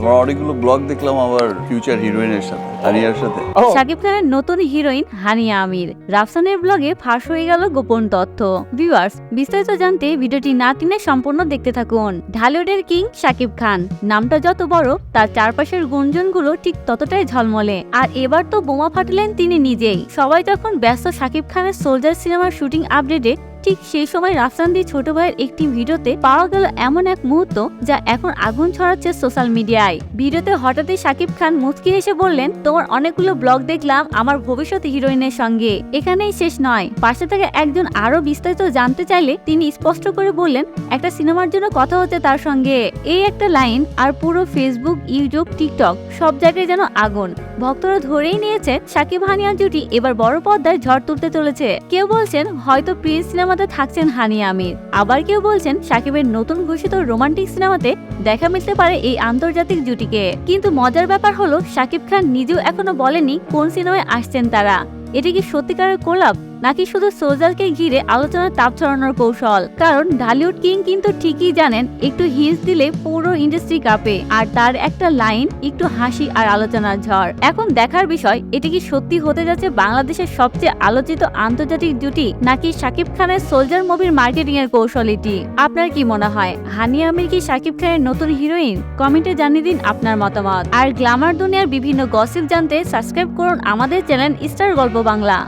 আমার অনেকগুলো ব্লগ দেখলাম আবার ফিউচার হিরোইনের সাথে হানিয়ার সাথে। শাকিব খানের নতুন হিরোইন হানিয়া আমির। রাফসানের ব্লগে ফাঁস হয়ে গেল গোপন তথ্য। ভিউয়ার্স বিস্তারিত জানতে ভিডিওটি না টেনে সম্পূর্ণ দেখতে থাকুন। ঢালিউডের কিং শাকিব খান নামটা যত বড় তার চারপাশের গুঞ্জনগুলো ঠিক ততটাই ঝলমলে। আর এবার তো বোমা ফাটালেন তিনি নিজেই। সবাই যখন ব্যস্ত শাকিব খানের সোলজার সিনেমার শুটিং আপডেটে ঠিক সেই সময় রাফসানদি ছোট ভাইয়ের একটি ভিডিওতে পাওয়া গেল এমন এক মুহূর্ত যা এখন আগুন ছড়াচ্ছে সোশ্যাল মিডিয়ায়। ভিডিওতে হঠাৎই সাকিব খান মুচকি হেসে বললেন, তোমার অনেকগুলো ব্লগ দেখলাম, আমার ভবিষ্যৎ হিরোইনের সঙ্গে। এখানেই শেষ নয়। পাশে থেকে একজন আরও বিস্তারিত জানতে চাইলে তিনি স্পষ্ট করে বললেন, একটা সিনেমার জন্য কথা হচ্ছে তার সঙ্গে। এই একটা লাইন আর পুরো ফেসবুক, ইউটিউব, টিকটক সব জায়গায় যেন আগুন। ভক্তরা ধরেই নিয়েছে, সাকিব হানিয়া জুটি এবার বড় পর্দায় ঝড় তুলতে চলেছে। কেউ বলছেন, হয়তো প্রিন্স সিনেমাতে থাকছেন হানি আমির। আবার কেউ বলছেন সাকিবের নতুন ঘোষিত রোমান্টিক সিনেমাতে দেখা মিলতে পারে এই আন্তর্জাতিক জুটিকে। কিন্তু মজার ব্যাপার হলো, সাকিব খান নিজেও এখনও বলেনি কোন সিনেমায় আসছেন তারা। এটি কি সত্যিকারের কোলাপ? নাকি শুধু সোজালকে ঘিরে আলোচনার তাপ ছড়ানোর কৌশল? কারণ ঢালিউড কিং কিন্তু ঠিকই জানেন, একটু হিন্স দিলে পুরো ইন্ডাস্ট্রি কাঁপে, আর তার একটা লাইন একটু হাসি আর আলোচনার ঝড়। এখন দেখার বিষয়, এটি কি সত্যি হতে যাচ্ছে বাংলাদেশের সবচেয়ে আলোচিত আন্তর্জাতিক জুটি, নাকি শাকিব খানের সোলজার মুভির মার্কেটিং এর কৌশল এটি আপনার কি মনে হয়? হানি আমির কি শাকিব খানের নতুন হিরোইন কমেন্টে জানিয়ে দিন আপনার মতামত। আর গ্ল্যামার দুনিয়ার বিভিন্ন গসিপ জানতে সাবস্ক্রাইব করুন আমাদের চ্যানেল স্টার গল্প বাংলা